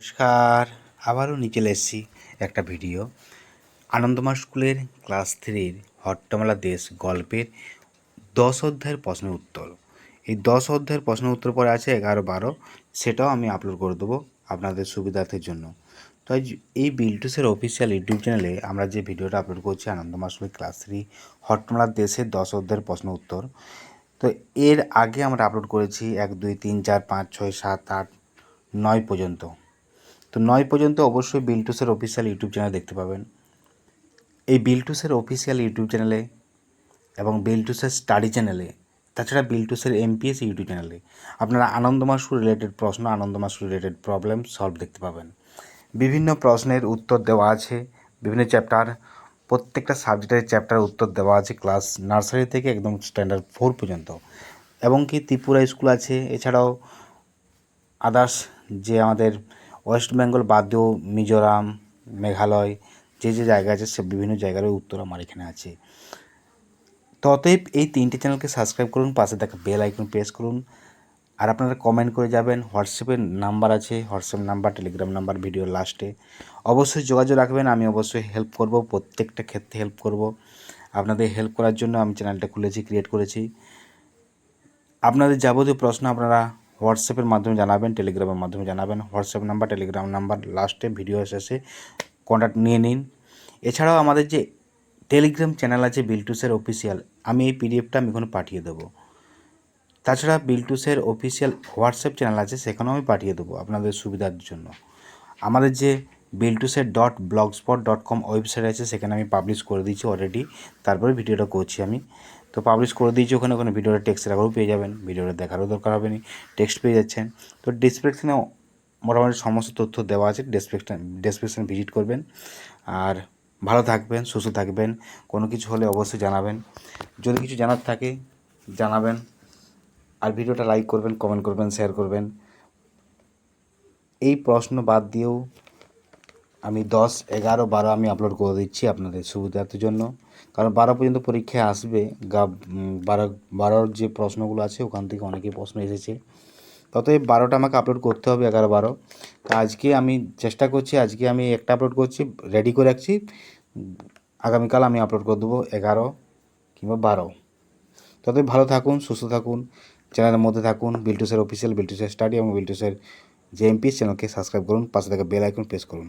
নমস্কার, আবারও নিচে এসেছি একটা ভিডিও। আনন্দমার স্কুলের ক্লাস থ্রির হট্টমালা দেশ গল্পের দশ অধ্যায়ের প্রশ্নের উত্তর। এই দশ অধ্যায়ের প্রশ্নের উত্তর পরে আছে এগারো বারো, সেটাও আমি আপলোড করে দেবো আপনাদের সুবিধার্থের জন্য। তো এই বিলটুসের অফিসিয়াল ইউটিউব চ্যানেলে আমরা যে ভিডিওটা আপলোড করছি আনন্দমার স্কুলের ক্লাস থ্রি হট্টমালা দেশের দশ অধ্যায়ের প্রশ্ন উত্তর। তো এর আগে আমরা আপলোড করেছি এক, দুই, তিন, চার, পাঁচ, ছয়, সাত, আট, নয় পর্যন্ত। তো নয় পর্যন্ত অবশ্যই বিলটুসের অফিসিয়াল ইউটিউব চ্যানেল দেখতে পাবেন। এই বিলটুসের অফিসিয়াল ইউটিউব চ্যানেলে এবং বিলটুসের স্টাডি চ্যানেলে তাছাড়া বিলটুসের এমপিএস ইউটিউব চ্যানেলে আপনারা আনন্দমাসু রিলেটেড প্রশ্ন আনন্দমাসু রিলেটেড প্রবলেম সলভ দেখতে পাবেন। বিভিন্ন প্রশ্নের উত্তর দেওয়া আছে, বিভিন্ন চ্যাপ্টার প্রত্যেকটা সাবজেক্টের চ্যাপ্টার উত্তর দেওয়া আছে ক্লাস নার্সারি থেকে একদম স্ট্যান্ডার্ড ফোর পর্যন্ত। এবং কি ত্রিপুরা স্কুল আছে, এছাড়াও আদার্স যে আমাদের ওয়েস্ট বেঙ্গল বাদ দিয়েও মিজোরাম, মেঘালয় যে যে জায়গা আছে সে বিভিন্ন জায়গার উত্তর আমার এখানে আছে। তো অতএব এই তিনটে চ্যানেলকে সাবস্ক্রাইব করুন, পাশে দেখা বেল আইকন প্রেস করুন। আর আপনারা কমেন্ট করে যাবেন হোয়াটসঅ্যাপের নাম্বার আছে, হোয়াটসঅ্যাপ নাম্বার, টেলিগ্রাম নাম্বার ভিডিওর লাস্টে। অবশ্যই যোগাযোগ রাখবেন, আমি অবশ্যই হেল্প করব, প্রত্যেকটা ক্ষেত্রে হেল্প করব। আপনাদের হেল্প করার জন্য আমি চ্যানেলটা খুলেছি, ক্রিয়েট করেছি। আপনাদের যাবতীয় প্রশ্ন আপনারা হোয়াটসঅ্যাপের মাধ্যমে জানাবেন, টেলিগ্রামের মাধ্যমে জানাবেন। হোয়াটসঅ্যাপ নাম্বার, টেলিগ্রাম নাম্বার লাস্টে ভিডিও শেষে কন্ট্যাক্ট নিয়ে নিন। এছাড়াও আমাদের যে টেলিগ্রাম চ্যানেল আছে বিলটুসের অফিসিয়াল আমি এই পিডিএফটা আমি এখানে পাঠিয়ে দেবো। তাছাড়া বিলটুসের অফিসিয়াল হোয়াটসঅ্যাপ চ্যানেল আছে, সেখানেও আমি পাঠিয়ে দেবো আপনাদের সুবিধার জন্য। আমাদের যে বিলটুসের dot blogspot dot com website আছে, সেখানে আমি পাবলিশ করে দিয়েছি অলরেডি তারপরে ভিডিওটা করছি আমি। তো পাবলিশ করে দিয়েছি ওখানে ওখানে ভিডিওটা টেক্সট আকারেও পেয়ে যাবেন। ভিডিওটা দেখারও দরকার হবে না টেক্সট পেয়ে যাচ্ছেন। তো ডিসক্রিপশনে মোটামুটি সমস্ত তথ্য দেওয়া আছে ডেসক্রিপশন ডেসক্রিপশন ভিজিট করবেন। আর ভালো থাকবেন, সুস্থ থাকবেন। কোনো কিছু হলে অবশ্যই জানাবেন। যদি কিছু জানার থাকে, জানাবেন। আর ভিডিওটা লাইক করবেন কমেন্ট করবেন শেয়ার করবেন। এই প্রশ্ন বাদ দিয়েও আমি দশ, এগারো, বারো আমি আপলোড করে দিচ্ছি আপনাদের সুবিধার্থের জন্য। কারণ বারো পর্যন্ত পরীক্ষায় আসবে, গা বারো, বারোর যে প্রশ্নগুলো আছে, ওখান থেকে অনেকই প্রশ্ন এসেছে। ততএব বারোটা আমাকে আপলোড করতে হবে, এগারো, বারো। তা আজকে আমি চেষ্টা করছি, আজকে আমি একটা আপলোড করছি রেডি করে রাখছি। আগামীকাল আমি আপলোড করে দেবো এগারো কিংবা বারো। ততই ভালো থাকুন, সুস্থ থাকুন, চ্যানেলের মধ্যে থাকুন, বিলটুসের অফিসিয়াল বিলটুসের স্টাডি এবং বিলটুসের যে এমপি চ্যানেলকে সাবস্ক্রাইব করুন, পাশে থাকা বেল আইকন প্রেস করুন।